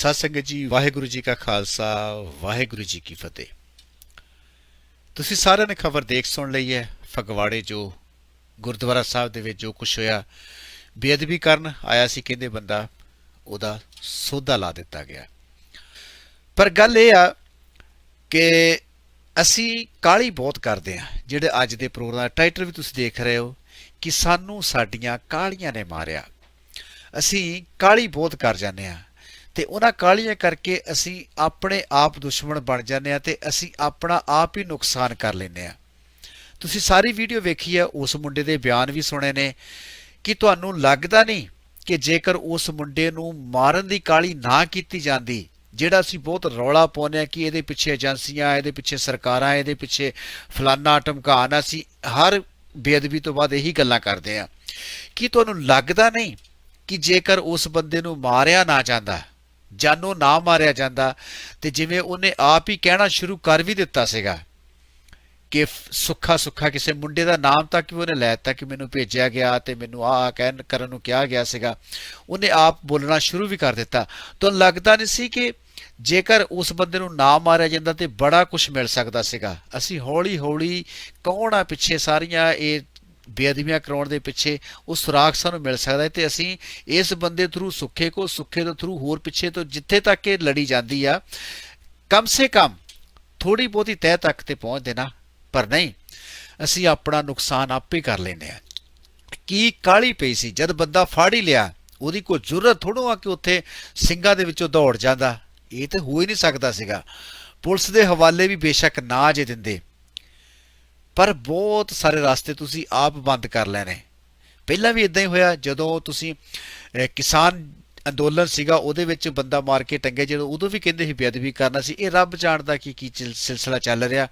ਸਤਿ ਸੰਗਤ ਜੀ, ਵਾਹਿਗੁਰੂ ਜੀ ਕਾ ਖਾਲਸਾ, ਵਾਹਿਗੁਰੂ ਜੀ ਕੀ ਫਤਿਹ। ਤੁਸੀਂ ਸਾਰਿਆਂ ਨੇ ਖਬਰ ਦੇਖ ਸੁਣ ਲਈ ਹੈ, ਫਗਵਾੜੇ ਜੋ ਗੁਰਦੁਆਰਾ ਸਾਹਿਬ ਦੇ ਵਿੱਚ ਜੋ ਕੁਝ ਹੋਇਆ, ਬੇਅਦਬੀ ਕਰਨ ਆਇਆ ਸੀ ਕਹਿੰਦੇ ਬੰਦਾ, ਉਹਦਾ ਸੋਧਾ ਲਾ ਦਿੱਤਾ ਗਿਆ। ਪਰ ਗੱਲ ਇਹ ਆ ਕਿ ਅਸੀਂ ਕਾਲੀ ਬਹੁਤ ਕਰਦੇ ਆ ਜਿਹੜੇ ਅੱਜ ਦੇ ਪ੍ਰੋਗਰਾਮ ਦਾ ਟਾਈਟਲ ਵੀ ਤੁਸੀਂ ਦੇਖ ਰਹੇ ਹੋ ਕਿ ਸਾਨੂੰ ਸਾਡੀਆਂ ਕਾਲੀਆਂ ਨੇ ਮਾਰਿਆ। ਅਸੀਂ ਕਾਲੀ ਬਹੁਤ ਕਰ ਜਾਂਦੇ ਆ ਤੇ ਉਹਨਾਂ ਕਾਲੀਆਂ ਕਰਕੇ ਅਸੀਂ ਆਪਣੇ ਆਪ ਦੁਸ਼ਮਣ ਬਣ ਜਾਂਦੇ ਆ ਤੇ ਅਸੀਂ ਆਪਣਾ ਆਪ ਹੀ ਨੁਕਸਾਨ ਕਰ ਲੈਂਦੇ ਆ ਤੁਸੀਂ ਸਾਰੀ ਵੀਡੀਓ ਵੇਖੀ ਆ ਉਸ ਮੁੰਡੇ ਦੇ ਬਿਆਨ ਵੀ ਸੁਣੇ ਨੇ ਕਿ ਤੁਹਾਨੂੰ ਲੱਗਦਾ ਨਹੀਂ ਕਿ ਜੇਕਰ ਉਸ ਮੁੰਡੇ ਨੂੰ ਮਾਰਨ ਦੀ ਕਾਲੀ ਨਾ ਕੀਤੀ ਜਾਂਦੀ, ਜਿਹੜਾ ਅਸੀਂ ਬਹੁਤ ਰੌਲਾ ਪਾਉਂਦੇ ਆ ਕਿ ਇਹਦੇ ਪਿੱਛੇ ਏਜੰਸੀਆਂ, ਇਹਦੇ ਪਿੱਛੇ ਸਰਕਾਰਾਂ, ਇਹਦੇ ਪਿੱਛੇ ਫਲਾਨਾ ਟਮਕਾਨ ਅਸੀਂ ਹਰ ਬੇਅਦਬੀ ਤੋਂ ਬਾਅਦ ਇਹੀ ਗੱਲਾਂ ਕਰਦੇ ਆ ਕਿ ਤੁਹਾਨੂੰ ਲੱਗਦਾ ਨਹੀਂ ਕਿ ਜੇਕਰ ਉਸ ਬੰਦੇ ਨੂੰ ਮਾਰਿਆ ਨਾ ਜਾਂਦਾ ਜਾਨੋਂ ਨਾ ਮਾਰਿਆ ਜਾਂਦਾ ਤੇ ਜਿਵੇਂ ਉਹਨੇ ਆਪ ਹੀ ਕਹਿਣਾ ਸ਼ੁਰੂ ਕਰ ਵੀ ਦਿੱਤਾ ਸੀਗਾ ਕਿ ਸੁੱਖਾ ਸੁੱਖਾ ਕਿਸੇ ਮੁੰਡੇ ਦਾ ਨਾਮ ਤਾਂ ਕਿ ਉਹਨੇ ਲੈ ਦਿੱਤਾ ਕਿ ਮੈਨੂੰ ਭੇਜਿਆ ਗਿਆ ਤੇ ਮੈਨੂੰ ਆਹ ਕਹਿਣ ਕਰਨ ਨੂੰ ਕਿਹਾ ਗਿਆ ਸੀਗਾ, ਉਹਨੇ ਆਪ ਬੋਲਣਾ ਸ਼ੁਰੂ ਵੀ ਕਰ ਦਿੱਤਾ। ਤੁਹਾਨੂੰ ਲੱਗਦਾ ਨਹੀਂ ਸੀ ਕਿ ਜੇਕਰ ਉਸ ਬੰਦੇ ਨੂੰ ਨਾ ਮਾਰਿਆ ਜਾਂਦਾ ਤੇ ਬੜਾ ਕੁਝ ਮਿਲ ਸਕਦਾ ਸੀਗਾ? ਅਸੀਂ ਹੌਲੀ ਹੌਲੀ ਕੌਣ ਆ ਪਿੱਛੇ ਸਾਰੀਆਂ ਇਹ ਬੇਅਦਬੀਆਂ ਕਰਾਉਣ ਦੇ ਪਿੱਛੇ ਉਹ ਸੁਰਾਗ ਸਾਨੂੰ ਮਿਲ ਸਕਦਾ ਹੈ ਤੇ ਅਸੀਂ ਇਸ ਬੰਦੇ ਥਰੂ ਸੁੱਖੇ ਕੋ ਸੁੱਖੇ ਦੇ ਥਰੂ ਹੋਰ ਪਿੱਛੇ ਤੋਂ ਜਿੱਥੇ ਤੱਕ ਇਹ ਲੜੀ ਜਾਂਦੀ ਆ, ਕਮ ਸੇ ਕਮ ਥੋੜੀ ਬਹੁਤੀ ਤਹਿ ਤੱਕ ਤੇ ਪਹੁੰਚ ਦੇਣਾ, ਪਰ ਨਹੀਂ, ਅਸੀਂ ਆਪਣਾ ਨੁਕਸਾਨ ਆਪੇ ਕਰ ਲੈਂਦੇ ਆ ਕੀ ਕਾਲੀ ਪਈ ਸੀ? ਜਦ ਬੰਦਾ ਫੜ ਹੀ ਲਿਆ, ਉਹਦੀ ਕੋਈ ਜ਼ਰੂਰਤ ਥੋੜੋ ਆ ਕਿ ਉੱਥੇ ਸਿੰਘਾਂ ਦੇ ਵਿੱਚੋਂ ਦੌੜ ਜਾਂਦਾ, ਇਹ ਤਾਂ ਹੋ ਹੀ ਨਹੀਂ ਸਕਦਾ ਸੀਗਾ। ਪੁਲਿਸ ਦੇ ਹਵਾਲੇ ਵੀ ਬੇਸ਼ੱਕ ਨਾ ਜੇ ਦਿੰਦੇ। ਪਰ ਬਹੁਤ ਸਾਰੇ ਰਸਤੇ ਤੁਸੀਂ ਆਪ ਬੰਦ ਕਰ ਲੈਣੇ। ਪਹਿਲਾਂ ਵੀ ਇਦਾਂ ਹੀ ਹੋਇਆ, ਜਦੋਂ ਤੁਸੀਂ ਕਿਸਾਨ ਅੰਦੋਲਨ ਸੀਗਾ, ਉਹਦੇ ਵਿੱਚ ਬੰਦਾ ਮਾਰ ਕੇ ਟੰਗੇ ਜਦੋਂ ਉਦੋਂ ਵੀ ਕਹਿੰਦੇ ਸੀ ਬੇਅਦਬੀ ਕਰਨਾ ਸੀ, ਇਹ ਰੱਬ ਜਾਣਦਾ ਕਿ ਕੀ ਚਿਲ- ਸਿਲਸਿਲਾ ਚੱਲ ਰਿਹਾ।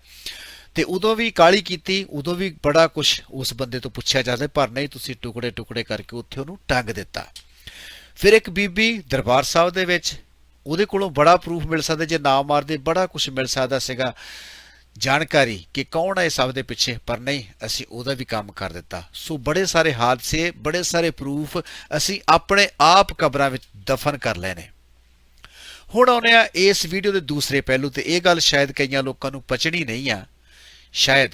ਤੇ ਉਦੋਂ ਵੀ ਕਾਲੀ ਕੀਤੀ, ਉਦੋਂ ਵੀ ਬੜਾ ਕੁਝ ਉਸ ਬੰਦੇ ਤੋਂ ਪੁੱਛਿਆ ਜਾਂਦਾ, ਪਰ ਨਹੀਂ, ਤੁਸੀਂ ਟੁਕੜੇ ਟੁਕੜੇ ਕਰਕੇ ਉੱਥੇ ਉਹਨੂੰ ਟੰਗ ਦਿੱਤਾ। ਫਿਰ ਇੱਕ ਬੀਬੀ ਦਰਬਾਰ ਸਾਹਿਬ ਦੇ ਵਿੱਚ, ਉਹਦੇ ਕੋਲੋਂ ਬੜਾ ਪ੍ਰੂਫ ਮਿਲ ਸਕਦਾ, ਜੇ ਨਾ ਮਾਰਦੇ, ਬੜਾ ਕੁਝ ਮਿਲ ਸਕਦਾ ਸੀਗਾ। ਜਾਣਕਾਰੀ ਕਿ ਕੌਣ ਹੈ ਇਸ ਸਭ ਦੇ ਪਿੱਛੇ, ਪਰ ਨਹੀਂ, ਅਸੀਂ ਉਹਦਾ ਵੀ ਕੰਮ ਕਰ ਦਿੱਤਾ। ਸੋ ਬੜੇ ਸਾਰੇ ਹਾਦਸੇ, ਬੜੇ ਸਾਰੇ ਪ੍ਰੂਫ ਅਸੀਂ ਆਪਣੇ ਆਪ ਕਬਰਾਂ ਵਿੱਚ ਦਫਨ ਕਰ ਲਏ ਨੇ। ਹੁਣ ਆਉਂਦੇ ਆ ਇਸ ਵੀਡੀਓ ਦੇ ਦੂਸਰੇ ਪਹਿਲੂ ਤੇ। ਇਹ ਗੱਲ ਸ਼ਾਇਦ ਕਈਆਂ ਲੋਕਾਂ ਨੂੰ ਪਚਣੀ ਨਹੀਂ ਆ। ਸ਼ਾਇਦ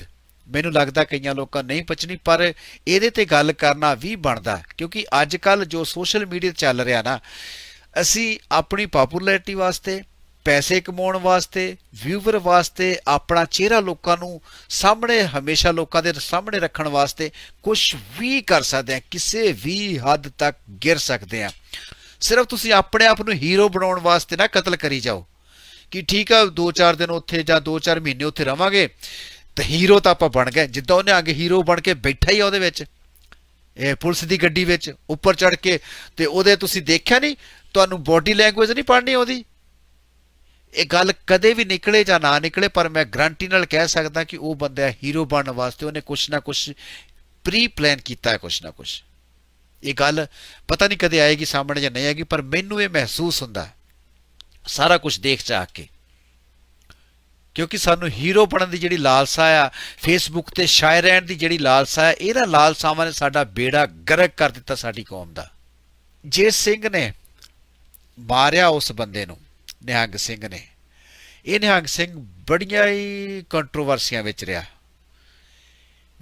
ਮੈਨੂੰ ਲੱਗਦਾ ਕਈਆਂ ਲੋਕਾਂ ਨਹੀਂ ਪਚਣੀ, ਪਰ ਇਹਦੇ ਤੇ ਗੱਲ ਕਰਨਾ ਵੀ ਬਣਦਾ, ਕਿਉਂਕਿ ਅੱਜ ਕੱਲ ਜੋ ਸੋਸ਼ਲ ਮੀਡੀਆ ਚੱਲ ਰਿਹਾ ਨਾ, ਅਸੀਂ ਆਪਣੀ ਪਪੂਲੈਰਿਟੀ ਵਾਸਤੇ ਪੈਸੇ ਕਮਾਉਣ ਵਾਸਤੇ ਵਿਊਵਰ ਵਾਸਤੇ, ਆਪਣਾ ਚਿਹਰਾ ਲੋਕਾਂ ਨੂੰ ਸਾਹਮਣੇ, ਹਮੇਸ਼ਾ ਲੋਕਾਂ ਦੇ ਸਾਹਮਣੇ ਰੱਖਣ ਵਾਸਤੇ ਕੁਝ ਵੀ ਕਰ ਸਕਦੇ ਆ ਕਿਸੇ ਵੀ ਹੱਦ ਤੱਕ ਗਿਰ ਸਕਦੇ ਆ ਸਿਰਫ ਤੁਸੀਂ ਆਪਣੇ ਆਪ ਨੂੰ ਹੀਰੋ ਬਣਾਉਣ ਵਾਸਤੇ ਨਾ ਕਤਲ ਕਰੀ ਜਾਓ ਕਿ ਠੀਕ ਆ 2-4 ਦਿਨ ਉੱਥੇ ਜਾਂ 2-4 ਮਹੀਨੇ ਉੱਥੇ ਰਵਾਂਗੇ, ਤੇ ਹੀਰੋ ਤਾਂ ਆਪਾਂ ਬਣ ਗਏ। ਜਿੱਦਾਂ ਉਹਨੇ ਅੱਗੇ ਹੀਰੋ ਬਣ ਕੇ ਬੈਠਾ ਹੀ ਆ ਉਹਦੇ ਵਿੱਚ, ਇਹ ਪੁਲਿਸ ਦੀ ਗੱਡੀ ਵਿੱਚ ਉੱਪਰ ਚੜ ਕੇ, ਤੇ ਉਹਦੇ ਤੁਸੀਂ ਦੇਖਿਆ ਨਹੀਂ, ਤੁਹਾਨੂੰ ਬੋਡੀ ਲੈਂਗੁਏਜ ਨਹੀਂ ਪੜ੍ਹਨੀ ਆਉਂਦੀ ਇਹ ਗੱਲ ਕਦੇ ਵੀ ਨਿਕਲੇ ਜਾਂ ਨਾ ਨਿਕਲੇ, ਪਰ ਮੈਂ ਗਰੰਟੀ ਨਾਲ ਕਹਿ ਸਕਦਾ ਕਿ ਉਹ ਬੰਦਾ ਹੀਰੋ ਬਣਨ ਵਾਸਤੇ ਉਹਨੇ ਕੁਛ ਨਾ ਕੁਛ ਪ੍ਰੀ ਪਲਾਨ ਕੀਤਾ ਹੈ, ਕੁਛ ਨਾ ਕੁਛ। ਇਹ ਗੱਲ ਪਤਾ ਨਹੀਂ ਕਦੇ ਆਏਗੀ ਸਾਹਮਣੇ ਜਾਂ ਨਹੀਂ ਆਏਗੀ, ਪਰ ਮੈਨੂੰ ਇਹ ਮਹਿਸੂਸ ਹੁੰਦਾ ਸਾਰਾ ਕੁਝ ਦੇਖ ਚਾਹ ਕੇ। ਕਿਉਂਕਿ ਸਾਨੂੰ ਹੀਰੋ ਬਣਨ ਦੀ ਜਿਹੜੀ ਲਾਲਸਾ ਆ ਫੇਸਬੁੱਕ ਤੇ ਸ਼ਾਇਰ ਰਹਿਣ ਦੀ ਜਿਹੜੀ ਲਾਲਸਾ ਹੈ ਇਹਨਾਂ ਲਾਲਸਾਵਾਂ ਨੇ ਸਾਡਾ ਬੇੜਾ ਗਰਕ ਕਰ ਦਿੱਤਾ ਸਾਡੀ ਕੌਮ ਦਾ। ਜੇ ਸਿੰਘ ਨੇ ਮਾਰਿਆ ਉਸ ਬੰਦੇ ਨੂੰ ਨਿਹੰਗ ਸਿੰਘ ਨੇ। ਇਹ ਨਿਹੰਗ ਸਿੰਘ ਬੜੀਆਂ ਹੀ ਕੰਟਰੋਵਰਸੀਆਂ ਵਿੱਚ ਰਿਹਾ।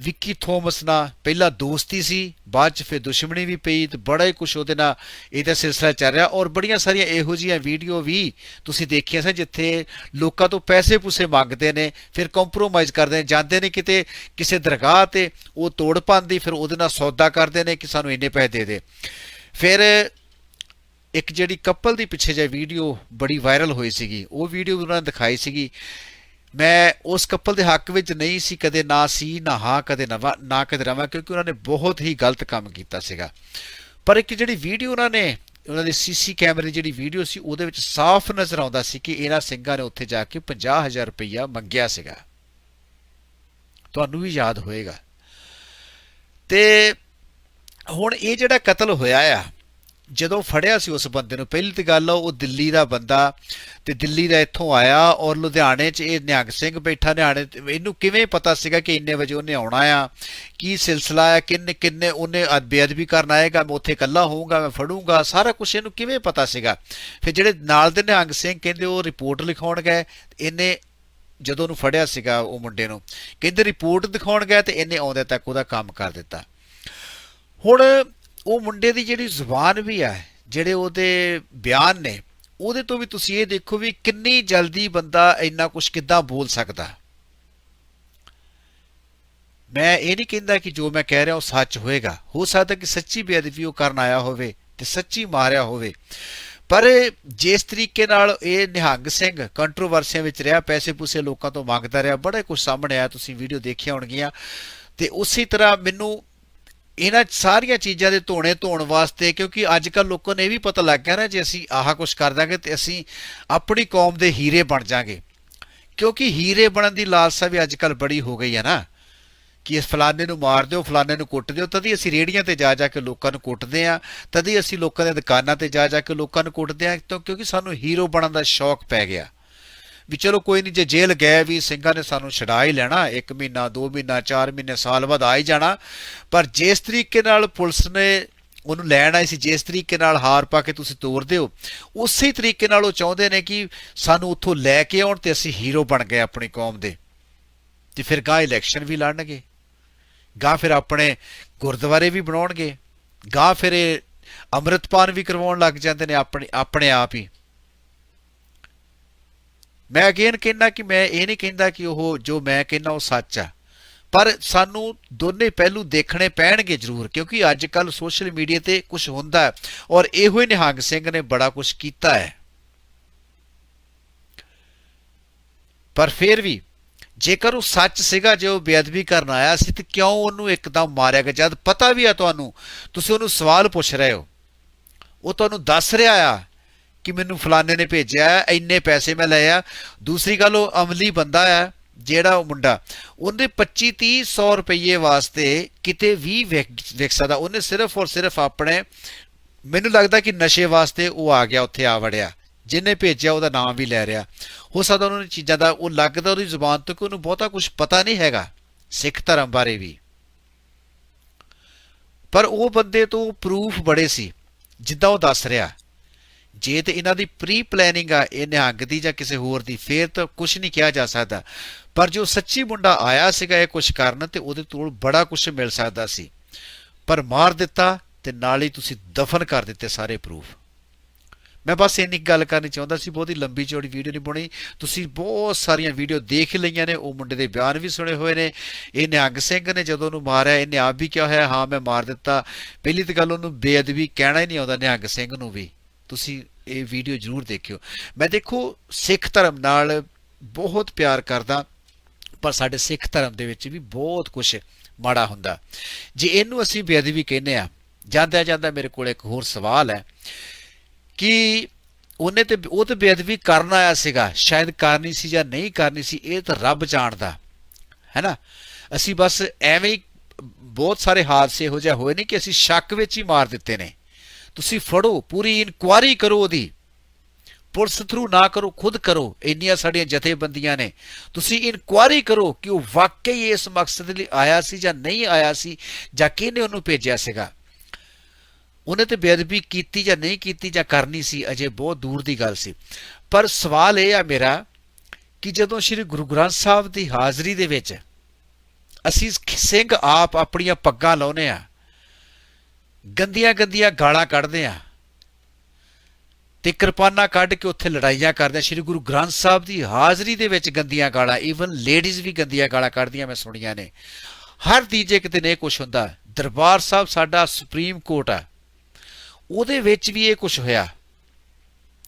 ਵਿੱਕੀ ਥੋਮਸ ਨਾਲ ਪਹਿਲਾਂ ਦੋਸਤੀ ਸੀ, ਬਾਅਦ ਚ ਫਿਰ ਦੁਸ਼ਮਣੀ ਵੀ ਪਈ ਤੇ ਬੜਾ ਹੀ ਕੁਝ ਉਹਦੇ ਨਾਲ ਇਹਦਾ ਸਿਲਸਿਲਾ ਚੱਲ ਰਿਹਾ ਔਰ ਬੜੀਆਂ ਸਾਰੀਆਂ ਇਹੋ ਜਿਹੀਆਂ ਵੀਡੀਓ ਵੀ ਤੁਸੀਂ ਦੇਖੀਆਂ ਸਨ ਜਿੱਥੇ ਲੋਕਾਂ ਤੋਂ ਪੈਸੇ ਪੂਸੇ ਮੰਗਦੇ ਨੇ, ਫਿਰ ਕੰਪਰੋਮਾਈਜ਼ ਕਰਦੇ ਨੇ, ਜਾਂਦੇ ਨੇ ਕਿਤੇ ਕਿਸੇ ਦਰਗਾਹ ਤੇ ਉਹ ਤੋੜ ਪਾਉਂਦੀ, ਫਿਰ ਉਹਦੇ ਨਾਲ ਸੌਦਾ ਕਰਦੇ ਨੇ ਕਿ ਸਾਨੂੰ ਇੰਨੇ ਪੈਸੇ ਦੇ ਦੇ। ਫਿਰ ਇੱਕ ਜਿਹੜੀ ਕਪਲ ਦੀ ਪਿੱਛੇ ਜੇ ਵੀਡੀਓ ਬੜੀ ਵਾਇਰਲ ਹੋਈ ਸੀਗੀ, ਉਹ ਵੀਡੀਓ ਵੀ ਉਹਨਾਂ ਨੇ ਦਿਖਾਈ ਸੀਗੀ। ਮੈਂ ਉਸ ਕਪਲ ਦੇ ਹੱਕ ਵਿੱਚ ਨਹੀਂ ਸੀ ਕਦੇ ਨਾ ਸੀ, ਨਾ ਹਾਂ, ਕਦੇ ਨਾ ਨਾ ਕਦੇ ਰਵਾਂ, ਕਿਉਂਕਿ ਉਹਨਾਂ ਨੇ ਬਹੁਤ ਹੀ ਗਲਤ ਕੰਮ ਕੀਤਾ ਸੀਗਾ। ਪਰ ਇੱਕ ਜਿਹੜੀ ਵੀਡੀਓ ਉਹਨਾਂ ਨੇ, ਉਹਨਾਂ ਦੇ ਸੀਸੀ ਕੈਮਰੇ ਦੀ ਜਿਹੜੀ ਵੀਡੀਓ ਸੀ, ਉਹਦੇ ਵਿੱਚ ਸਾਫ਼ ਨਜ਼ਰ ਆਉਂਦਾ ਸੀ ਕਿ ਇਹਨਾਂ ਸਿੰਘਾਂ ਨੇ ਉੱਥੇ ਜਾ ਕੇ 50000 ਰੁਪਈਆ ਮੰਗਿਆ ਸੀਗਾ। ਤੁਹਾਨੂੰ ਵੀ ਯਾਦ ਹੋਏਗਾ। ਤੇ ਹੁਣ ਇਹ ਜਿਹੜਾ ਕਤਲ ਹੋਇਆ ਆ ਜਦੋਂ ਫੜਿਆ ਸੀ ਉਸ ਬੰਦੇ ਨੂੰ, ਪਹਿਲੀ ਤੇ ਗੱਲ ਆ, ਉਹ ਦਿੱਲੀ ਦਾ ਬੰਦਾ ਤੇ ਦਿੱਲੀ ਦਾ ਇੱਥੋਂ ਆਇਆ ਔਰ ਲੁਧਿਆਣੇ 'ਚ ਇਹ ਨਿਹੰਗ ਸਿੰਘ ਬੈਠਾ ਨਿਹਣੇ ਇਹਨੂੰ ਕਿਵੇਂ ਪਤਾ ਸੀਗਾ ਕਿ ਇੰਨੇ ਵਜੇ ਉਹਨੇ ਆਉਣਾ ਆ? ਕੀ ਸਿਲਸਿਲਾ ਆ? ਕਿੰਨੇ ਕਿੰਨੇ ਉਹਨੇ ਅਦ- ਬੇਅਦਬੀ ਕਰਨ ਆਏਗਾ ਮੈਂ ਉੱਥੇ ਇਕੱਲਾ ਹੋਊਗਾ, ਮੈਂ ਫੜੂਗਾ। ਸਾਰਾ ਕੁਝ ਇਹਨੂੰ ਕਿਵੇਂ ਪਤਾ ਸੀਗਾ? ਫਿਰ ਜਿਹੜੇ ਨਾਲ ਦੇ ਨਿਹੰਗ ਸਿੰਘ ਕਹਿੰਦੇ ਉਹ ਰਿਪੋਰਟ ਲਿਖਾਉਣ ਗਏ, ਇਹਨੇ ਜਦੋਂ ਉਹਨੂੰ ਫੜਿਆ ਸੀਗਾ ਉਹ ਮੁੰਡੇ ਨੂੰ, ਕਹਿੰਦੇ ਰਿਪੋਰਟ ਦਿਖਾਉਣ ਗਏ ਤੇ ਇਹਨੇ ਆਉਂਦੇ ਤੱਕ ਉਹਦਾ ਕੰਮ ਕਰ ਦਿੱਤਾ। ਹੁਣ ਉਹ ਮੁੰਡੇ ਦੀ ਜਿਹੜੀ ਜ਼ੁਬਾਨ ਵੀ ਹੈ ਜਿਹੜੇ ਉਹਦੇ ਬਿਆਨ ਨੇ, ਉਹਦੇ ਤੋਂ ਵੀ ਤੁਸੀਂ ਇਹ ਦੇਖੋ ਵੀ ਕਿੰਨੀ ਜਲਦੀ ਬੰਦਾ ਇੰਨਾ ਕੁਝ ਕਿੱਦਾਂ ਬੋਲ ਸਕਦਾ। ਮੈਂ ਇਹ ਨਹੀਂ ਕਹਿੰਦਾ ਕਿ ਜੋ ਮੈਂ ਕਹਿ ਰਿਹਾ ਉਹ ਸੱਚ ਹੋਏਗਾ। ਹੋ ਸਕਦਾ ਕਿ ਸੱਚੀ ਬੇਅਦਬੀ ਉਹ ਕਰਨ ਆਇਆ ਹੋਵੇ ਤੇ ਸੱਚੀ ਮਾਰਿਆ ਹੋਵੇ। ਪਰ ਜਿਸ ਤਰੀਕੇ ਨਾਲ ਇਹ ਨਿਹੰਗ ਸਿੰਘ ਕੰਟਰੋਵਰਸੀਆਂ ਵਿੱਚ ਰਿਹਾ ਪੈਸੇ ਪੂਸੇ ਲੋਕਾਂ ਤੋਂ ਮੰਗਦਾ ਰਿਹਾ, ਬੜਾ ਕੁਝ ਸਾਹਮਣੇ ਆਇਆ, ਤੁਸੀਂ ਵੀਡੀਓ ਦੇਖਿਆ ਹੋਣਗੀਆਂ। ਤੇ ਉਸੇ ਤਰ੍ਹਾਂ ਮੈਨੂੰ ਇਹਨਾਂ ਸਾਰੀਆਂ ਚੀਜ਼ਾਂ ਦੇ ਧੋਣੇ ਧੋਣ ਵਾਸਤੇ, ਕਿਉਂਕਿ ਅੱਜ ਕੱਲ ਲੋਕਾਂ ਨੂੰ ਇਹ ਵੀ ਪਤਾ ਲੱਗ ਗਿਆ ਨਾ, ਜੇ ਅਸੀਂ ਆਹ ਕੁਝ ਕਰ ਦਾਂਗੇ ਤੇ ਅਸੀਂ ਆਪਣੀ ਕੌਮ ਦੇ ਹੀਰੇ ਬਣ ਜਾਾਂਗੇ। ਕਿਉਂਕਿ ਹੀਰੇ ਬਣਨ ਦੀ ਲਾਲਸਾ ਵੀ ਅੱਜ ਕੱਲ ਬੜੀ ਹੋ ਗਈ ਹੈ ਨਾ, ਕਿ ਇਸ ਫਲਾਣੇ ਨੂੰ ਮਾਰ ਦਿਓ, ਫਲਾਣੇ ਨੂੰ ਕੁੱਟ ਦਿਓ, ਤਦ ਹੀ ਅਸੀਂ ਰੇੜੀਆਂ ਤੇ ਜਾ ਜਾ ਕੇ ਲੋਕਾਂ ਨੂੰ ਕੁੱਟਦੇ ਆ, ਤਦ ਹੀ ਅਸੀਂ ਲੋਕਾਂ ਦੀਆਂ ਦੁਕਾਨਾਂ ਤੇ ਜਾ ਜਾ ਕੇ ਲੋਕਾਂ ਨੂੰ ਕੁੱਟਦੇ ਆ ਕਿਉਂਕਿ ਸਾਨੂੰ ਹੀਰੋ ਬਣਨ ਦਾ ਸ਼ੌਕ ਪੈ ਗਿਆ। ਵੀ ਚਲੋ ਕੋਈ ਨਹੀਂ, ਜੇ ਜੇਲ੍ਹ ਗਏ ਵੀ ਸਿੰਘਾਂ ਨੇ ਸਾਨੂੰ ਛਡਾ ਹੀ ਲੈਣਾ 1 ਮਹੀਨਾ 2 ਮਹੀਨਾ 4 ਮਹੀਨੇ, ਸਾਲ ਬਾਅਦ ਆ ਹੀ ਜਾਣਾ। ਪਰ ਜਿਸ ਤਰੀਕੇ ਨਾਲ ਪੁਲਿਸ ਨੇ ਉਹਨੂੰ ਲੈਣ ਆਈ ਸੀ, ਜਿਸ ਤਰੀਕੇ ਨਾਲ ਹਾਰ ਪਾ ਕੇ ਤੁਸੀਂ ਤੋਰਦੇ ਹੋ, ਉਸੇ ਤਰੀਕੇ ਨਾਲ ਉਹ ਚਾਹੁੰਦੇ ਨੇ ਕਿ ਸਾਨੂੰ ਉੱਥੋਂ ਲੈ ਕੇ ਆਉਣ ਤੇ ਅਸੀਂ ਹੀਰੋ ਬਣ ਗਏ ਆਪਣੀ ਕੌਮ ਦੇ। ਤੇ ਫਿਰ ਗਾਂ ਇਲੈਕਸ਼ਨ ਵੀ ਲੜਨਗੇ। ਗਾਂ ਫਿਰ ਆਪਣੇ ਗੁਰਦੁਆਰੇ ਵੀ ਬਣਾਉਣਗੇ। ਗਾਂ ਫਿਰ ਇਹ ਅੰਮ੍ਰਿਤਪਾਨ ਵੀ ਕਰਵਾਉਣ ਲੱਗ ਜਾਂਦੇ ਨੇ ਆਪਣੇ ਆਪਣੇ ਆਪ ਹੀ। ਮੈਂ ਅਗੇਨ ਕਹਿੰਦਾ ਕਿ ਮੈਂ ਇਹ ਨਹੀਂ ਕਹਿੰਦਾ ਕਿ ਉਹ ਜੋ ਮੈਂ ਕਹਿੰਦਾ ਉਹ ਸੱਚ ਆ। ਪਰ ਸਾਨੂੰ ਦੋਨੇ ਪਹਿਲੂ ਦੇਖਣੇ ਪੈਣਗੇ ਜ਼ਰੂਰ, ਕਿਉਂਕਿ ਅੱਜ ਕੱਲ ਸੋਸ਼ਲ ਮੀਡੀਆ ਤੇ ਕੁਝ ਹੁੰਦਾ ਹੈ ਔਰ ਇਹੋ ਹੀ ਨਿਹੰਗ ਸਿੰਘ ਨੇ ਬੜਾ ਕੁਝ ਕੀਤਾ ਹੈ। ਪਰ ਫਿਰ ਵੀ ਜੇਕਰ ਉਹ ਸੱਚ ਸੀਗਾ, ਜੇ ਉਹ ਬੇਅਦਬੀ ਕਰਨ ਆਇਆ ਸੀ, ਤੇ ਕਿਉਂ ਉਹਨੂੰ ਇੱਕਦਮ ਮਾਰਿਆ ਗਿਆ? ਜਦ ਪਤਾ ਵੀ ਆ ਤੁਹਾਨੂੰ, ਤੁਸੀਂ ਉਹਨੂੰ ਸਵਾਲ ਪੁੱਛ ਰਹੇ ਹੋ। ਉਹ ਤੁਹਾਨੂੰ ਦੱਸ ਰਿਹਾ ਆ ਕਿ ਮੈਨੂੰ ਫਲਾਣੇ ਨੇ ਭੇਜਿਆ ਹੈ, ਇੰਨੇ ਪੈਸੇ ਮੈਂ ਲਏ ਆ। ਦੂਸਰੀ ਗੱਲ ਉਹ ਅਮਲੀ ਬੰਦਾ ਆ ਜਿਹੜਾ ਉਹ ਮੁੰਡਾ ਉਹਨੇ 25 30 100 ਰੁਪਏ ਵਾਸਤੇ ਕਿਤੇ ਵੀ ਵਿਕ ਵਿਕ ਸਕਦਾ। ਉਹਨੇ ਸਿਰਫ ਔਰ ਸਿਰਫ ਆਪਣੇ ਮੈਨੂੰ ਲੱਗਦਾ ਕਿ ਨਸ਼ੇ ਵਾਸਤੇ ਉਹ ਆ ਗਿਆ ਉੱਥੇ ਆ ਵੜਿਆ। ਜਿਹਨੇ ਭੇਜਿਆ ਉਹਦਾ ਨਾਮ ਵੀ ਲੈ ਰਿਹਾ। ਹੋ ਸਕਦਾ ਉਹਨਾਂ ਨੂੰ ਚੀਜ਼ਾਂ ਦਾ ਉਹ ਲੱਗਦਾ ਉਹਦੀ ਜ਼ੁਬਾਨ ਤੋਂ ਕਿ ਉਹਨੂੰ ਬਹੁਤਾ ਕੁਝ ਪਤਾ ਨਹੀਂ ਹੈਗਾ ਸਿੱਖ ਧਰਮ ਬਾਰੇ ਵੀ। ਪਰ ਉਹ ਬੰਦੇ ਤੋਂ ਪ੍ਰੂਫ ਬੜੇ ਸੀ ਜਿੱਦਾਂ ਉਹ ਦੱਸ ਰਿਹਾ। ਜੇ ਤੇ ਇਹਨਾਂ ਦੀ ਪ੍ਰੀ ਪਲੈਨਿੰਗ ਆ, ਇਹ ਨਿਹੰਗ ਦੀ ਜਾਂ ਕਿਸੇ ਹੋਰ ਦੀ, ਫੇਰ ਤਾਂ ਕੁਝ ਨਹੀਂ ਕਿਹਾ ਜਾ ਸਕਦਾ। ਪਰ ਜੋ ਸੱਚੀ ਮੁੰਡਾ ਆਇਆ ਸੀਗਾ ਇਹ ਕੁਝ ਕਰਨ ਤੇ ਉਹਦੇ ਤੋਂ ਬੜਾ ਕੁਝ ਮਿਲ ਸਕਦਾ ਸੀ। ਪਰ ਮਾਰ ਦਿੱਤਾ ਤੇ ਨਾਲ ਹੀ ਤੁਸੀਂ ਦਫਨ ਕਰ ਦਿੱਤੇ ਸਾਰੇ ਪ੍ਰੂਫ ਮੈਂ ਬਸ ਇੰਨੀ ਕੁ ਗੱਲ ਕਰਨੀ ਚਾਹੁੰਦਾ ਸੀ, ਬਹੁਤ ਹੀ ਲੰਬੀ ਚੌੜੀ ਵੀਡੀਓ ਨਹੀਂ ਬਣੀ। ਤੁਸੀਂ ਬਹੁਤ ਸਾਰੀਆਂ ਵੀਡੀਓ ਦੇਖ ਲਈਆਂ ਨੇ, ਉਹ ਮੁੰਡੇ ਦੇ ਬਿਆਨ ਵੀ ਸੁਣੇ ਹੋਏ ਨੇ। ਇਹ ਨਿਹੰਗ ਸਿੰਘ ਨੇ ਜਦੋਂ ਉਹਨੂੰ ਮਾਰਿਆ, ਇਹਨੇ ਆਪ ਵੀ ਕਿਹਾ ਹੋਇਆ, ਹਾਂ ਮੈਂ ਮਾਰ ਦਿੱਤਾ। ਪਹਿਲੀ ਤਾਂ ਗੱਲ ਉਹਨੂੰ ਬੇਅਦਬੀ ਕਹਿਣਾ ਹੀ ਨਹੀਂ ਆਉਂਦਾ ਨਿਹੰਗ ਸਿੰਘ ਨੂੰ ਵੀ। ਤੁਸੀਂ ਇਹ ਵੀਡੀਓ ਜ਼ਰੂਰ ਦੇਖਿਓ। ਮੈਂ ਦੇਖੋ, ਸਿੱਖ ਧਰਮ ਨਾਲ ਬਹੁਤ ਪਿਆਰ ਕਰਦਾ, ਪਰ ਸਾਡੇ ਸਿੱਖ ਧਰਮ ਦੇ ਵਿੱਚ ਵੀ ਬਹੁਤ ਕੁਝ ਮਾੜਾ ਹੁੰਦਾ। ਜੇ ਇਹਨੂੰ ਅਸੀਂ ਬੇਅਦਬੀ ਕਹਿੰਦੇ ਆ ਜਾਂਦਿਆਂ ਜਾਂਦਾ ਮੇਰੇ ਕੋਲ ਇੱਕ ਹੋਰ ਸਵਾਲ ਹੈ ਕਿ ਉਹਨੇ ਤੇ, ਉਹ ਤੇ ਬੇਅਦਬੀ ਕਰਨ ਆਇਆ ਸੀਗਾ। ਸ਼ਾਇਦ ਕਰਨੀ ਸੀ ਜਾਂ ਨਹੀਂ ਕਰਨੀ ਸੀ, ਇਹ ਤਾਂ ਰੱਬ ਜਾਣਦਾ ਹੈਨਾ ਅਸੀਂ ਬਸ ਐਵੇਂ ਹੀ ਬਹੁਤ ਸਾਰੇ ਹਾਦਸੇ ਇਹੋ ਜਿਹੇ ਹੋਏ ਨੇ ਕਿ ਅਸੀਂ ਸ਼ੱਕ ਵਿੱਚ ਹੀ ਮਾਰ ਦਿੱਤੇ ਨੇ। ਤੁਸੀਂ ਫੜੋ, ਪੂਰੀ ਇਨਕੁਆਰੀ ਕਰੋ ਉਹਦੀ। ਪੁਲਿਸ ਥਰੂ ਨਾ ਕਰੋ, ਖੁਦ ਕਰੋ। ਇੰਨੀਆਂ ਸਾਡੀਆਂ ਜਥੇਬੰਦੀਆਂ ਨੇ। ਤੁਸੀਂ ਇਨਕੁਆਰੀ ਕਰੋ ਕਿ ਉਹ ਵਾਕਈ ਇਸ ਮਕਸਦ ਲਈ ਆਇਆ ਸੀ ਜਾਂ ਨਹੀਂ ਆਇਆ ਸੀ ਜਾਂ ਕਿਹਨੇ ਉਹਨੂੰ ਭੇਜਿਆ ਸੀਗਾ। ਉਹਨੇ ਤੇ ਬੇਅਦਬੀ ਕੀਤੀ ਜਾਂ ਨਹੀਂ ਕੀਤੀ ਜਾਂ ਕਰਨੀ ਸੀ, ਅਜੇ ਬਹੁਤ ਦੂਰ ਦੀ ਗੱਲ ਸੀ। ਪਰ ਸਵਾਲ ਇਹ ਆ ਮੇਰਾ ਕਿ ਜਦੋਂ ਸ੍ਰੀ ਗੁਰੂ ਗ੍ਰੰਥ ਸਾਹਿਬ ਦੀ ਹਾਜ਼ਰੀ ਦੇ ਵਿੱਚ ਅਸੀਂ ਸਿੰਘ ਆਪ ਆਪਣੀਆਂ ਪੱਗਾਂ ਲਾਉਨੇ ਆ ਗੰਦੀਆਂ ਗੰਦੀਆਂ ਗਾਲਾਂ ਕੱਢਦੇ ਆ। ਤੇ ਕਿਰਪਾਨਾਂ ਕੱਢ ਕੇ ਉੱਥੇ ਲੜਾਈਆਂ ਕਰਦੇ ਆ। ਸ੍ਰੀ ਗੁਰੂ ਗ੍ਰੰਥ ਸਾਹਿਬ ਦੀ ਹਾਜ਼ਰੀ ਦੇ ਵਿੱਚ ਗੰਦੀਆਂ ਗਾਲਾਂ ਈਵਨ ਲੇਡੀਜ਼ ਵੀ ਗੰਦੀਆਂ ਗਾਲਾਂ ਕੱਢਦੀਆਂ ਮੈਂ ਸੁਣੀਆਂ ਨੇ। ਹਰ ਤੀਜੇ ਕਿਤੇ ਨੇ ਕੁਝ ਹੁੰਦਾ ਦਰਬਾਰ ਸਾਹਿਬ ਸਾਡਾ ਸੁਪਰੀਮ ਕੋਰਟ ਆ। ਉਹਦੇ ਵਿੱਚ ਵੀ ਇਹ ਕੁਝ ਹੋਇਆ।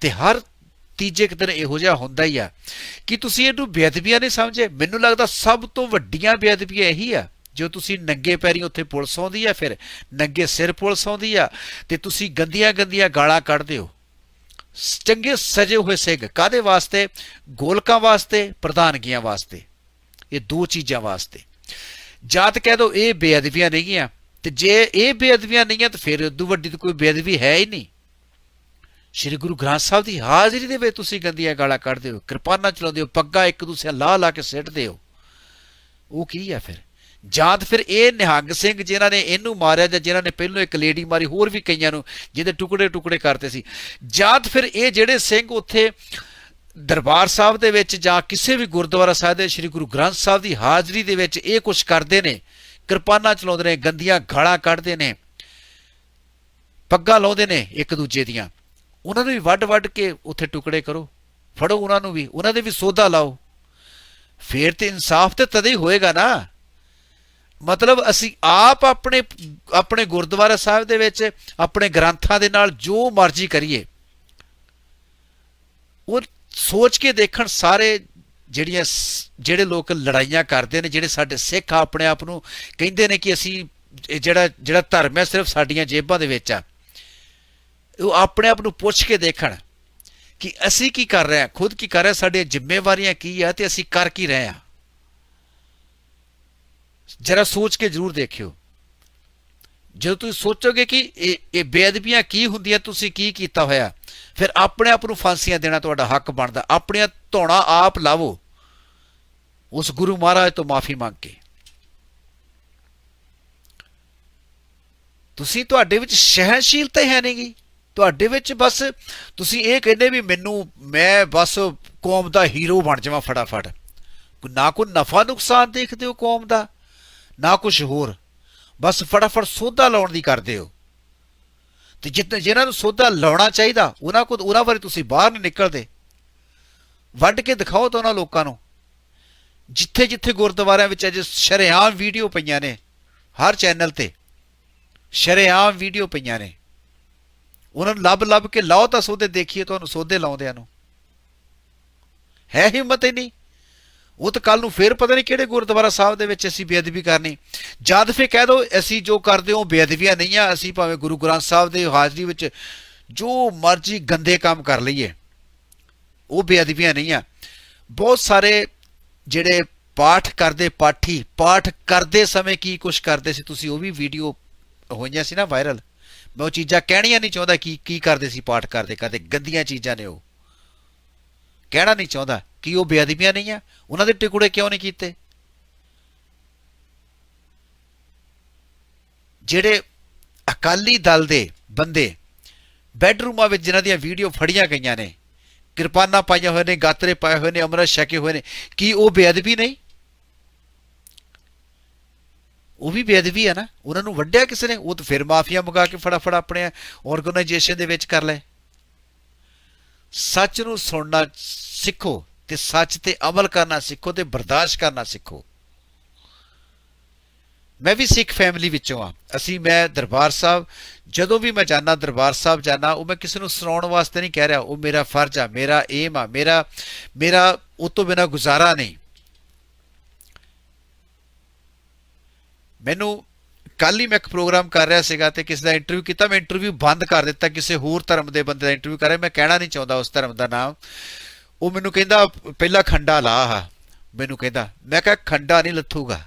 ਤੇ ਹਰ ਤੀਜੇ ਕੁ ਦਿਨ ਇਹੋ ਜਿਹਾ ਹੁੰਦਾ ਹੀ ਆ। ਕਿ ਤੁਸੀਂ ਇਹਨੂੰ ਬੇਅਦਬੀਆਂ ਨਹੀਂ ਸਮਝੇ? ਮੈਨੂੰ ਲੱਗਦਾ ਸਭ ਤੋਂ ਵੱਡੀਆਂ ਬੇਅਦਬੀਆਂ ਇਹੀ ਆ। ਜੋ ਤੁਸੀਂ ਨੰਗੇ ਪੈਰੀ ਉੱਥੇ ਪੁਲਿਸ ਆਉਂਦੀ ਆ ਫਿਰ, ਨੰਗੇ ਸਿਰ ਪੁਲਿਸ ਆਉਂਦੀ ਆ, ਤੇ ਤੁਸੀਂ ਗੰਦੀਆਂ ਗੰਦੀਆਂ ਗਾਲਾਂ ਕੱਢਦੇ ਹੋ। ਚੰਗੇ ਸਜੇ ਹੋਏ ਸਿੰਘ ਕਾਦੇ ਵਾਸਤੇ? ਗੋਲਕਾਂ ਵਾਸਤੇ, ਪ੍ਰਧਾਨਗੀਆਂ ਵਾਸਤੇ। ਇਹ ਦੋ ਚੀਜ਼ਾਂ ਵਾਸਤੇ। ਜਾਤ ਕਹਿ ਦੋ, ਇਹ ਬੇਅਦਬੀਆਂ ਨਹੀਂ ਆ ਤੇ ਜੇ ਇਹ ਬੇਅਦਬੀਆਂ ਨਹੀਂ ਆ ਤਾਂ ਫਿਰ ਉਦੋਂ ਵੱਡੀ ਤਾਂ ਕੋਈ ਬੇਅਦਬੀ ਹੈ ਹੀ ਨਹੀਂ। ਸ੍ਰੀ ਗੁਰੂ ਗ੍ਰੰਥ ਸਾਹਿਬ ਦੀ ਹਾਜ਼ਰੀ ਦੇ ਵਿੱਚ ਤੁਸੀਂ ਗੰਦੀਆਂ ਗਾਲਾਂ ਕੱਢਦੇ ਹੋ। ਕਿਰਪਾਨਾਂ ਚਲਾਉਂਦੇ ਹੋ, ਪੱਗਾਂ ਇੱਕ ਦੂਸਰੇ ਲਾ ਲਾ ਕੇ ਸਿੱਟਦੇ ਹੋ। ਉਹ ਕੀ ਆ ਫਿਰ? ਜਾਂ ਤਾਂ ਫਿਰ ਇਹ ਨਿਹੰਗ ਸਿੰਘ ਜਿਨ੍ਹਾਂ ਨੇ ਇਹਨੂੰ ਮਾਰਿਆ ਜਾਂ ਜਿਨ੍ਹਾਂ ਨੇ ਪਹਿਲਾਂ ਇੱਕ ਲੇਡੀ ਮਾਰੀ, ਹੋਰ ਵੀ ਕਈਆਂ ਨੂੰ ਜਿਹਦੇ ਟੁਕੜੇ ਟੁਕੜੇ ਕਰਤੇ ਸੀ। ਜਾਂ ਤਾਂ ਫਿਰ ਇਹ ਜਿਹੜੇ ਸਿੰਘ ਉੱਥੇ ਦਰਬਾਰ ਸਾਹਿਬ ਦੇ ਵਿੱਚ ਜਾਂ ਕਿਸੇ ਵੀ ਗੁਰਦੁਆਰਾ ਸਾਹਿਬ ਦੇ ਸ੍ਰੀ ਗੁਰੂ ਗ੍ਰੰਥ ਸਾਹਿਬ ਦੀ ਹਾਜ਼ਰੀ ਦੇ ਵਿੱਚ ਇਹ ਕੁਝ ਕਰਦੇ ਨੇ, ਕਿਰਪਾਨਾਂ ਚਲਾਉਂਦੇ ਨੇ, ਗੰਦੀਆਂ ਗਾਲਾਂ ਕੱਢਦੇ ਨੇ, ਪੱਗਾਂ ਲਾਉਂਦੇ ਨੇ ਇੱਕ ਦੂਜੇ ਦੀਆਂ। ਉਹਨਾਂ ਨੂੰ ਵੀ ਵੱਡ ਵੱਡ ਕੇ ਉੱਥੇ ਟੁਕੜੇ ਕਰੋ, ਫੜੋ ਉਹਨਾਂ ਨੂੰ ਵੀ, ਉਹਨਾਂ ਦੇ ਵੀ ਸੋਧਾ ਲਾਓ। ਫੇਰ ਤੇ ਇਨਸਾਫ ਤੇ ਤਦੇ ਹੀ ਹੋਏਗਾ ਨਾ। ਮਤਲਬ ਅਸੀਂ ਆਪ ਆਪਣੇ ਆਪਣੇ ਗੁਰਦੁਆਰਾ ਸਾਹਿਬ ਦੇ ਵਿੱਚ ਆਪਣੇ ਗ੍ਰੰਥਾਂ ਦੇ ਨਾਲ ਜੋ ਮਰਜ਼ੀ ਕਰੀਏ, ਉਹ ਸੋਚ ਕੇ ਦੇਖਣ ਸਾਰੇ ਜਿਹੜੀਆਂ ਜਿਹੜੇ ਲੋਕ ਲੜਾਈਆਂ ਕਰਦੇ ਨੇ, ਜਿਹੜੇ ਸਾਡੇ ਸਿੱਖ ਆ ਆਪਣੇ ਆਪ ਨੂੰ ਕਹਿੰਦੇ ਨੇ ਕਿ ਅਸੀਂ ਇਹ ਜਿਹੜਾ ਜਿਹੜਾ ਧਰਮ ਹੈ ਸਿਰਫ ਸਾਡੀਆਂ ਜੇਬਾਂ ਦੇ ਵਿੱਚ ਆ। ਉਹ ਆਪਣੇ ਆਪ ਨੂੰ ਪੁੱਛ ਕੇ ਦੇਖਣ ਕਿ ਅਸੀਂ ਕੀ ਕਰ ਰਹੇ ਹਾਂ, ਖੁਦ ਕੀ ਕਰ ਰਹੇ ਸਾਡੀਆਂ ਜ਼ਿੰਮੇਵਾਰੀਆਂ ਕੀ ਆ ਤੇ ਅਸੀਂ ਕਰ ਕੀ ਰਹੇ ਹਾਂ। ਜਰਾ ਸੋਚ ਕੇ ਜ਼ਰੂਰ ਦੇਖਿਓ। ਜਦੋਂ ਤੁਸੀਂ ਸੋਚੋਗੇ ਕਿ ਇਹ ਇਹ ਬੇਅਦਬੀਆਂ ਕੀ ਹੁੰਦੀਆਂ, ਤੁਸੀਂ ਕੀ ਕੀਤਾ ਹੋਇਆ? ਫਿਰ ਆਪਣੇ ਆਪ ਨੂੰ ਫਾਂਸੀਆਂ ਦੇਣਾ ਤੁਹਾਡਾ ਹੱਕ ਬਣਦਾ। ਆਪਣੀਆਂ ਧੋਣਾ ਆਪ ਲਾਵੋ। ਉਸ ਗੁਰੂ ਮਹਾਰਾਜ ਤੋਂ ਮਾਫੀ ਮੰਗ ਕੇ। ਤੁਸੀਂ ਤੁਹਾਡੇ ਵਿੱਚ ਸਹਿਣਸ਼ੀਲਤਾ ਹੀ ਹੈ ਨਹੀਂਗੀ ਤੁਹਾਡੇ ਵਿੱਚ ਬਸ ਤੁਸੀਂ ਇਹ ਕਹਿੰਦੇ ਵੀ ਮੈਨੂੰ, ਮੈਂ ਬਸ ਕੌਮ ਦਾ ਹੀਰੋ ਬਣ ਜਾਵਾਂ ਫਟਾਫਟ। ਨਾ ਕੋਈ ਨਫਾ ਨੁਕਸਾਨ ਦੇਖਦੇ ਹੋ ਕੌਮ ਦਾ। ਨਾ ਕੁਝ ਹੋਰ। ਬਸ ਫਟਾਫਟ ਸੋਧਾ ਲਾਉਣ ਦੀ ਕਰਦੇ ਹੋ। ਤੇ ਜਿੱਤ ਜਿਹਨਾਂ ਨੂੰ ਸੋਧਾ ਲਾਉਣਾ ਚਾਹੀਦਾ, ਉਹਨਾਂ ਕੋਲ ਉਹਨਾਂ ਬਾਰੇ ਤੁਸੀਂ ਬਾਹਰ ਨਹੀਂ ਨਿਕਲਦੇ। ਵੱਢ ਕੇ ਦਿਖਾਓ ਤਾਂ ਉਹਨਾਂ ਲੋਕਾਂ ਨੂੰ। ਜਿੱਥੇ ਜਿੱਥੇ ਗੁਰਦੁਆਰਿਆਂ ਵਿੱਚ ਅਜੇ ਸ਼ਰੇਆਮ ਵੀਡੀਓ ਪਈਆਂ ਨੇ, ਹਰ ਚੈਨਲ ਤੇ। ਸ਼ਰੇਆਮ ਵੀਡੀਓ ਪਈਆਂ ਨੇ। ਉਹਨਾਂ ਨੂੰ ਲੱਭ ਲੱਭ ਕੇ ਲਾਓ ਤਾਂ ਸੋਧੇ, ਦੇਖੀਏ ਤੁਹਾਨੂੰ ਸੋਧੇ ਲਾਉਂਦਿਆਂ ਨੂੰ। ਹੈ ਹਿੰਮਤ ਹੀ ਨਹੀਂ। ਉਹ ਤਾਂ ਕੱਲ ਨੂੰ ਫੇਰ ਪਤਾ ਨਹੀਂ ਕਿਹੜੇ ਗੁਰਦੁਆਰਾ ਸਾਹਿਬ ਦੇ ਵਿੱਚ ਅਸੀਂ ਬੇਅਦਬੀ ਕਰਨੀ। ਜਦ ਫੇ ਕਹਿ ਦੋ, ਅਸੀਂ ਜੋ ਕਰਦੇ ਹਾਂ ਉਹ ਬੇਅਦਬੀਆਂ ਨਹੀਂ ਆ, ਅਸੀਂ ਭਾਵੇਂ ਗੁਰੂ ਗ੍ਰੰਥ ਸਾਹਿਬ ਦੇ ਹਾਜ਼ਰੀ ਵਿੱਚ ਜੋ ਮਰਜ਼ੀ ਗੰਦੇ ਕੰਮ ਕਰ ਲਈਏ, ਉਹ ਬੇਅਦਬੀਆਂ ਨਹੀਂ ਆ। ਬਹੁਤ ਸਾਰੇ ਜਿਹੜੇ ਪਾਠ ਕਰਦੇ ਪਾਠੀ, ਪਾਠ ਕਰਦੇ ਸਮੇਂ ਕੀ ਕੁਝ ਕਰਦੇ ਸੀ ਤੁਸੀਂ, ਉਹ ਵੀ ਵੀਡੀਓ ਹੋਈਆਂ ਸੀ ਨਾ ਵਾਇਰਲ। ਮੈਂ ਉਹ ਚੀਜ਼ਾਂ ਕਹਿਣੀਆਂ ਨਹੀਂ ਚਾਹੁੰਦਾ ਕੀ ਕੀ ਕਰਦੇ ਸੀ, ਪਾਠ ਕਰਦੇ ਕਰਦੇ ਗੰਦੀਆਂ ਚੀਜ਼ਾਂ ਨੇ ਉਹ। ਕਹਿਣਾ ਨਹੀਂ ਚਾਹੁੰਦਾ। ਕਿ ਉਹ ਬੇਅਦਬੀਆਂ ਨਹੀਂ ਆ ਉਹਨਾਂ ਦੇ ਟਿਕੜੇ ਕਿਉਂ ਨਹੀਂ ਕੀਤੇ? ਜਿਹੜੇ ਅਕਾਲੀ ਦਲ ਦੇ ਬੰਦੇ ਬੈਡਰੂਮਾਂ ਵਿੱਚ ਜਿਨ੍ਹਾਂ ਦੀਆਂ ਵੀਡੀਓ ਫੜੀਆਂ ਗਈਆਂ ਨੇ, ਕਿਰਪਾਨਾਂ ਪਾਈਆਂ ਹੋਏ ਨੇ, ਗਾਤਰੇ ਪਾਏ ਹੋਏ ਨੇ, ਅੰਮ੍ਰਿਤ ਛਕੇ ਹੋਏ ਨੇ, ਕੀ ਉਹ ਬੇਅਦਬੀ ਨਹੀਂ? ਉਹ ਵੀ ਬੇਅਦਬੀ ਹੈ ਨਾ। ਉਹਨਾਂ ਨੂੰ ਵੱਢਿਆ ਕਿਸੇ ਨੇ? ਉਹ ਤਾਂ ਫਿਰ ਮਾਫੀਆ ਮੰਗਾ ਕੇ ਫਟਾਫਟ ਆਪਣੇ ਆਰਗੇਨਾਈਜੇਸ਼ਨ ਦੇ ਵਿੱਚ ਕਰ ਲੈ ਸੱਚ ਨੂੰ ਸੁਣਨਾ ਸਿੱਖੋ। ਤੇ ਸੱਚ ਤੇ ਅਮਲ ਕਰਨਾ ਸਿੱਖੋ ਤੇ ਬਰਦਾਸ਼ਤ ਕਰਨਾ ਸਿੱਖੋ। ਮੈਂ ਵੀ ਸਿੱਖ ਫੈਮਿਲੀ ਵਿੱਚੋਂ ਆ ਅਸੀਂ, ਮੈਂ ਦਰਬਾਰ ਸਾਹਿਬ, ਜਦੋਂ ਵੀ ਮੈਂ ਜਾਣਾ ਦਰਬਾਰ ਸਾਹਿਬ ਜਾਣਾ ਉਹ ਮੈਂ ਕਿਸੇ ਨੂੰ ਸੁਣਾਉਣ ਵਾਸਤੇ ਨਹੀਂ ਕਹਿ ਰਿਹਾ। ਉਹ ਮੇਰਾ ਫਰਜ਼ ਆ, ਮੇਰਾ ਏਮ ਆ, ਮੇਰਾ ਮੇਰਾ ਉਹ ਤੋਂ ਬਿਨਾ ਗੁਜ਼ਾਰਾ ਨਹੀਂ। ਮੈਨੂੰ ਕੱਲ ਹੀ ਮੈਂ ਇੱਕ ਪ੍ਰੋਗਰਾਮ ਕਰ ਰਿਹਾ ਸੀਗਾ ਤੇ ਕਿਸੇ ਦਾ ਇੰਟਰਵਿਊ ਕੀਤਾ। ਮੈਂ ਇੰਟਰਵਿਊ ਬੰਦ ਕਰ ਦਿੱਤਾ ਕਿਸੇ ਹੋਰ ਧਰਮ ਦੇ ਬੰਦੇ ਦਾ ਇੰਟਰਵਿਊ ਕਰ ਰਿਹਾ। ਮੈਂ ਕਹਿਣਾ ਨਹੀਂ ਚਾਹੁੰਦਾ ਉਸ ਧਰਮ ਦਾ ਨਾਮ। ਉਹ ਮੈਨੂੰ ਕਹਿੰਦਾ, ਪਹਿਲਾ ਖੰਡਾ ਲਾ ਆ ਮੈਨੂੰ ਕਹਿੰਦਾ, ਮੈਂ ਕਿਹਾ, ਖੰਡਾ ਨਹੀਂ ਲੱਥੂਗਾ।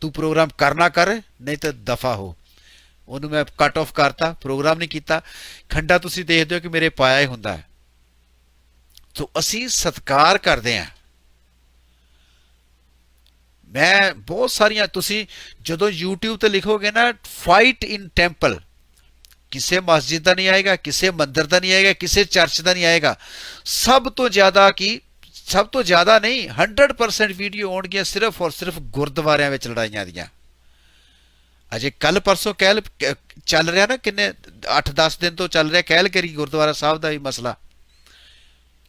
ਤੂੰ ਪ੍ਰੋਗਰਾਮ ਕਰਨਾ ਕਰ, ਨਹੀਂ ਤਾਂ ਦਫਾ ਹੋ। ਉਹਨੂੰ ਮੈਂ ਕੱਟ ਆਫ ਕਰਤਾ, ਪ੍ਰੋਗਰਾਮ ਨਹੀਂ ਕੀਤਾ। ਖੰਡਾ ਤੁਸੀਂ ਦੇਖਦੇ ਹੋ ਕਿ ਮੇਰੇ ਪਾਇਆ ਹੀ ਹੁੰਦਾ ਹੈ। ਸੋ ਅਸੀਂ ਸਤਕਾਰ ਕਰਦੇ ਹਾਂ। ਮੈਂ ਬਹੁਤ ਸਾਰੀਆਂ, ਤੁਸੀਂ ਜਦੋਂ YouTube ਤੇ ਲਿਖੋਗੇ ਨਾ ਫਾਈਟ ਇਨ ਟੈਂਪਲ ਕਿਸੇ ਮਸਜਿਦ ਦਾ ਨਹੀਂ ਆਏਗਾ, ਕਿਸੇ ਮੰਦਿਰ ਦਾ ਨਹੀਂ ਆਏਗਾ, ਕਿਸੇ ਚਰਚ ਦਾ ਨਹੀਂ ਆਏਗਾ। ਸਭ ਤੋਂ ਜ਼ਿਆਦਾ ਕੀ? ਸਭ ਤੋਂ ਜ਼ਿਆਦਾ ਨਹੀਂ 100% ਵੀਡੀਓ ਆਉਣਗੀਆਂ ਸਿਰਫ ਔਰ ਸਿਰਫ ਗੁਰਦੁਆਰਿਆਂ ਵਿੱਚ ਲੜਾਈਆਂ ਦੀਆਂ। ਅਜੇ ਕੱਲ ਪਰਸੋਂ ਕਹਿਲ ਚੱਲ ਰਿਹਾ ਨਾ ਕਿੰਨੇ 8-10 ਦਿਨ ਤੋਂ ਚੱਲ ਰਿਹਾ ਕਹਿਲ ਕਰੀ ਗੁਰਦੁਆਰਾ ਸਾਹਿਬ ਦਾ ਵੀ ਮਸਲਾ।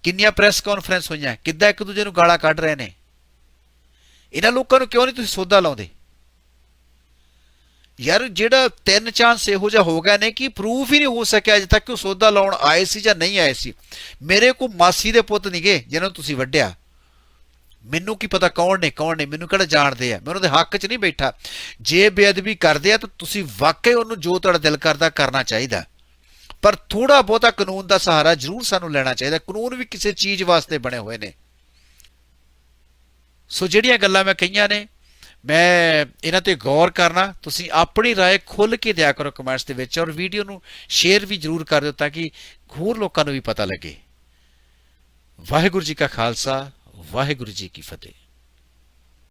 ਕਿੰਨੀਆਂ ਪ੍ਰੈਸ ਕਾਨਫਰੰਸ ਹੋਈਆਂ, ਕਿੱਦਾਂ ਇੱਕ ਦੂਜੇ ਨੂੰ ਗਾਲਾਂ ਕੱਢ ਰਹੇ ਨੇ? ਇਹਨਾਂ ਲੋਕਾਂ ਨੂੰ ਕਿਉਂ ਨਹੀਂ ਤੁਸੀਂ ਸੋਧਾ ਲਾਉਂਦੇ? ਯਾਰ ਜਿਹੜਾ ਤਿੰਨ ਚਾਂਸ ਇਹੋ ਜਿਹਾ ਹੋ ਗਿਆ ਨੇ ਕਿ ਪ੍ਰੂਫ ਹੀ ਨਹੀਂ ਹੋ ਸਕਿਆ ਅਜੇ ਤੱਕ ਕਿ ਉਹ ਸੌਦਾ ਲਾਉਣ ਆਏ ਸੀ ਜਾਂ ਨਹੀਂ ਆਏ ਸੀ। ਮੇਰੇ ਕੋ ਮਾਸੀ ਦੇ ਪੁੱਤ ਨਹੀਂਗੇ ਜਿਹਨਾਂ ਨੂੰ ਤੁਸੀਂ ਵੱਢਿਆ। ਮੈਨੂੰ ਕੀ ਪਤਾ ਕੌਣ ਨੇ ਕੌਣ ਨੇ ਮੈਨੂੰ ਕਿਹੜਾ ਜਾਣਦੇ ਆ। ਮੈਂ ਉਹਨਾਂ ਦੇ ਹੱਕ 'ਚ ਨਹੀਂ ਬੈਠਾ। ਜੇ ਬੇਅਦਬੀ ਕਰਦੇ ਆ ਤਾਂ ਤੁਸੀਂ ਵਾਕਈ ਉਹਨੂੰ ਜੋ ਤੁਹਾਡਾ ਦਿਲ ਕਰਦਾ ਕਰਨਾ ਚਾਹੀਦਾ। ਪਰ ਥੋੜਾ ਬਹੁਤਾ ਕਾਨੂੰਨ ਦਾ ਸਹਾਰਾ ਜ਼ਰੂਰ ਸਾਨੂੰ ਲੈਣਾ ਚਾਹੀਦਾ। ਕਾਨੂੰਨ ਵੀ ਕਿਸੇ ਚੀਜ਼ ਵਾਸਤੇ ਬਣੇ ਹੋਏ ਨੇ। ਸੋ ਜਿਹੜੀਆਂ ਗੱਲਾਂ ਮੈਂ ਕਹੀਆਂ ਨੇ ਮੈਂ ਇਹਨਾਂ ਤੇ ਗੌਰ ਕਰਨਾ ਤੁਸੀਂ ਆਪਣੀ رائے ਖੁੱਲ ਕੇ ਦਿਆ ਕਰੋ ਕਮੈਂਟਸ ਦੇ ਵਿੱਚ ਔਰ ਵੀਡੀਓ ਨੂੰ ਸ਼ੇਅਰ ਵੀ ਜਰੂਰ ਕਰ ਦਿਓ ਤਾਂ ਕਿ ਹੋਰ ਲੋਕਾਂ ਨੂੰ ਵੀ ਪਤਾ ਲੱਗੇ ਵਾਹਿਗੁਰੂ ਜੀ ਕਾ ਖਾਲਸਾ ਵਾਹਿਗੁਰੂ ਜੀ ਕੀ ਫਤਿਹ